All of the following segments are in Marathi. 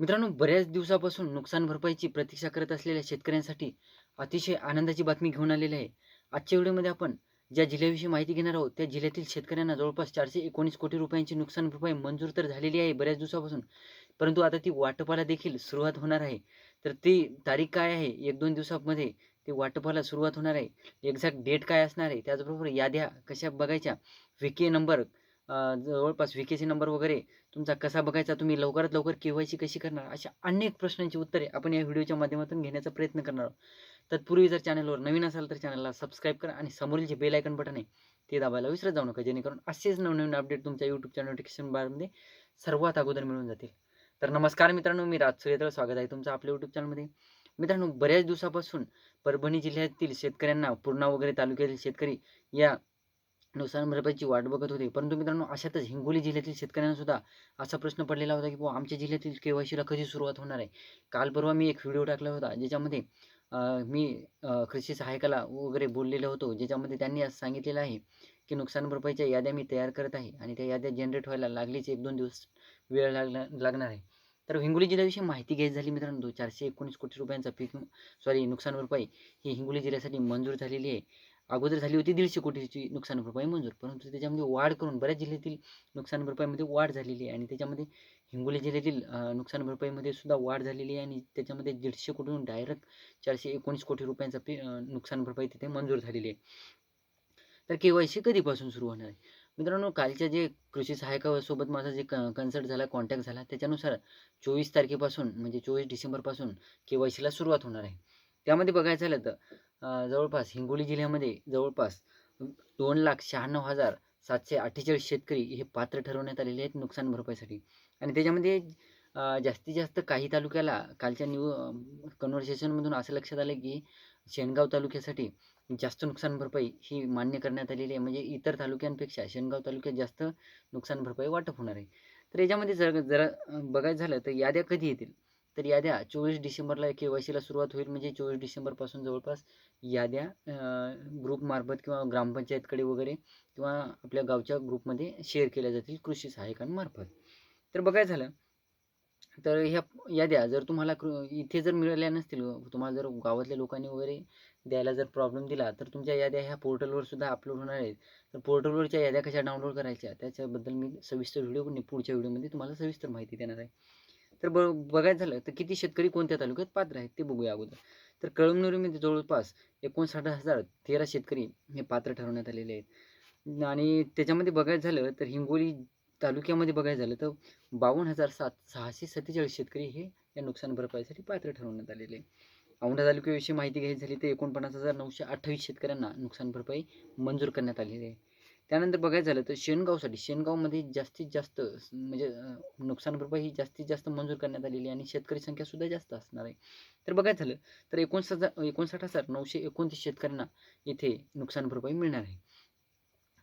मित्रांनो बऱ्याच दिवसापासून नुकसान भरपाईची प्रतीक्षा करत असलेल्या शेतकऱ्यांसाठी अतिशय आनंदाची बातमी घेऊन आलेली आहे. आजच्या व्हिडिओमध्ये आपण ज्या जिल्ह्याविषयी माहिती घेणार आहोत त्या जिल्ह्यातील शेतकऱ्यांना जवळपास चारशे एकोणीस कोटी रुपयांची नुकसान भरपाई मंजूर तर झालेली आहे बऱ्याच दिवसापासून परंतु आता ती वाटपाला देखील सुरुवात होणार आहे. तर ती तारीख काय आहे? एक दोन दिवसामध्ये ती वाटपाला सुरुवात होणार आहे. एक्झॅक्ट डेट काय असणार आहे? त्याचबरोबर याद्या कशा बघायच्या? विके नंबर जवळपास व्ही के सी नंबर वगैरे तुमचा कसा बघायचा तुम्ही लवकरात लवकर के वाय सी कशी करणार? अशा अनेक प्रश्नांची उत्तरे आपण या व्हिडिओच्या माध्यमातून घेण्याचा प्रयत्न करणार आहोत. तत्पूर्वी जर चॅनलवर नवीन असाल तर चॅनलला सबस्क्राईब करा आणि समोरील जे बेल आयकन बटन आहे ते दाबायला विसरत जाऊ नका जेणेकरून असेच नवनवीन अपडेट तुमच्या यूट्यूबच्या नोटिफिकेशन बारमध्ये सर्वात अगोदर मिळून जातील. तर नमस्कार मित्रांनो मी राज सूर्यतळ स्वागत आहे तुमचं आपल्या यूट्यूब चॅनलमध्ये मित्रांनो बऱ्याच दिवसापासून परभणी जिल्ह्यातील शेतकऱ्यांना पूर्णा वगैरे तालुक्यातील शेतकरी या नुकसान भरपाईची वाट बघत होते. परंतु मित्रांनो अशातच हिंगोली जिल्ह्यातील शेतकऱ्यांना सुद्धा असा प्रश्न पडलेला होता की बुवा आमच्या जिल्ह्यातील के वाय सीला कधी सुरुवात होणार आहे? काल परवा मी एक व्हिडिओ टाकला होता ज्याच्यामध्ये मी कृषी सहायकाला वगैरे बोललेलो होतो ज्याच्यामध्ये त्यांनी असं सांगितलेलं आहे की नुकसान भरपाईच्या याद्या मी तयार करत आहे आणि त्या याद्या जनरेट व्हायला लागलीच एक दोन दिवस वेळ लागला लागणार आहे. तर हिंगोली जिल्ह्याविषयी माहिती घ्यायची झाली मित्रांनो चारशे एकोणीस कोटी रुपयांचा पीक सॉरी नुकसान भरपाई ही हिंगोली जिल्ह्यासाठी मंजूर झालेली आहे. अगोदर झाली होती दीडशे कोटीची नुकसान भरपाई मंजूर परंतु त्याच्यामध्ये वाढ करून बऱ्याच जिल्ह्यातील नुकसान भरपाईमध्ये वाढ झालेली आहे आणि त्याच्यामध्ये हिंगोली जिल्ह्यातील नुकसान भरपाईमध्ये सुद्धा वाढ झालेली आहे आणि त्याच्यामध्ये दीडशे कोटीहून डायरेक्ट चारशे एकोणीस कोटी रुपयांचा पे नुकसान भरपाई तिथे मंजूर झालेली आहे. तर के वाय सी कधीपासून सुरू होणार आहे? मित्रांनो कालच्या जे कृषी सहायकासोबत माझा जे क कन्सल्ट झाला कॉन्टॅक्ट झाला त्याच्यानुसार चोवीस तारखेपासून म्हणजे चोवीस डिसेंबरपासून के वाय सीला सुरुवात होणार आहे. त्यामध्ये बघायचं झालं तर जवळपास हिंगोली जिल्ह्यामध्ये जवळपास दोन लाख शहाण्णव हजार सातशे अठ्ठेचाळीस शेतकरी हे पात्र ठरवण्यात आलेले आहेत नुकसान भरपाईसाठी. आणि त्याच्यामध्ये जास्तीत जास्त काही तालुक्याला कालच्या न्यू कन्व्हर्सेशनमधून असं लक्षात आलं की शेणगाव तालुक्यासाठी जास्त नुकसान भरपाई ही मान्य करण्यात आलेली आहे. म्हणजे इतर तालुक्यांपेक्षा शेणगाव तालुक्यात जास्त नुकसान भरपाई वाटप होणार आहे. तर याच्यामध्ये जर जरा बघायचं झालं तर याद्या कधी येतील? तर याद्या चोवीस डिसेंबरला के वाय सीला सुरुवात होईल म्हणजे चोवीस डिसेंबरपासून जवळपास याद्या ग्रुपमार्फत किंवा ग्रामपंचायतकडे वगैरे किंवा आपल्या गावच्या ग्रुपमध्ये शेअर केल्या जातील कृषी सहाय्यकांमार्फत. तर बघाय झालं. तर ह्या याद्या जर तुम्हाला कृ इथे जर मिळाल्या नसतील तुम्हाला जर गावातल्या लोकांनी वगैरे द्यायला जर प्रॉब्लेम दिला तर तुमच्या याद्या ह्या पोर्टलवर सुद्धा अपलोड होणार आहेत. तर पोर्टलवरच्या याद्या कशा डाउनलोड करायच्या त्याच्याबद्दल मी सविस्तर व्हिडिओ पुढच्या व्हिडिओमध्ये तुम्हाला सविस्तर माहिती देणार आहे. तर ब बघायचं झालं तर किती शेतकरी कोणत्या तालुक्यात पात्र आहेत ते बघूया अगोदर. तर कळमनुरीमध्ये जवळपास एकोणसाठ हजार तेरा शेतकरी हे पात्र ठरवण्यात आलेले आहेत. आणि त्याच्यामध्ये बघायचं झालं तर हिंगोली तालुक्यामध्ये बघायचं झालं तर बावन्न हजार सात सहाशे सत्तेचाळीस शेतकरी हे या नुकसान भरपाईसाठी पात्र ठरवण्यात आलेले आहे औंढा तालुक्याविषयी माहिती घ्यायची झाली तर एकोणपन्नास हजार नऊशे अठ्ठावीस शेतकऱ्यांना नुकसान भरपाई मंजूर करण्यात आलेली आहे. त्यानंतर बघायचं झालं तर शेणगावसाठी शेणगावमध्ये जास्तीत जास्त म्हणजे नुकसान भरपाई ही जास्तीत जास्त मंजूर करण्यात आलेली आहे आणि शेतकरी संख्या सुद्धा जास्त असणार आहे. तर बघायचं झालं तर एकोणसाठ हजार एकोणसाठ हजार नऊशे एकोणतीस शेतकऱ्यांना इथे नुकसान भरपाई मिळणार आहे.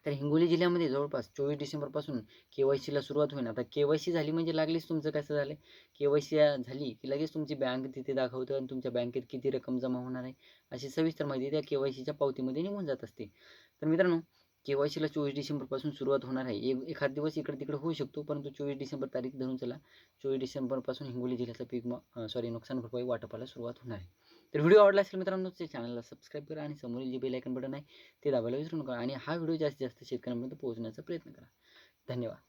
तर हिंगोली जिल्ह्यामध्ये जवळपास चोवीस डिसेंबरपासून के वाय सीला सुरुवात होईल आता के वाय सी झाली म्हणजे लागलीच तुमचं कसं झालं के वाय सी झाली की लगेच तुमची बँक तिथे दाखवतं आणि तुमच्या बँकेत किती रक्कम जमा होणार आहे? अशी सविस्तर माहिती त्या के वाय सीच्या पावतीमध्ये निघून जात असते. तर मित्रांनो के वाय सीला चोवीस डिसेंबरपासून सुरुवात होणार आहे. एक एखाद दिवस इकडे तिकडे होऊ शकतो परंतु चोवीस डिसेंबर तारीख धरून चला. चोवीस डिसेंबरपासून हिंगोली जिल्ह्याचा पीक सॉरी नुकसान भरपाई वाटपाला सुरुवात होणार आहे. तर व्हिडिओ आवडला असेल मित्रांनो ते चॅनलला सबस्क्राईब करा आणि समोरील जे बेल आयकन बटन आहे ते दाबायला विसरू नका. आणि हा व्हिडिओ जास्तीत जास्त शेतकऱ्यांपर्यंत पोहोचण्याचा प्रयत्न करा. धन्यवाद.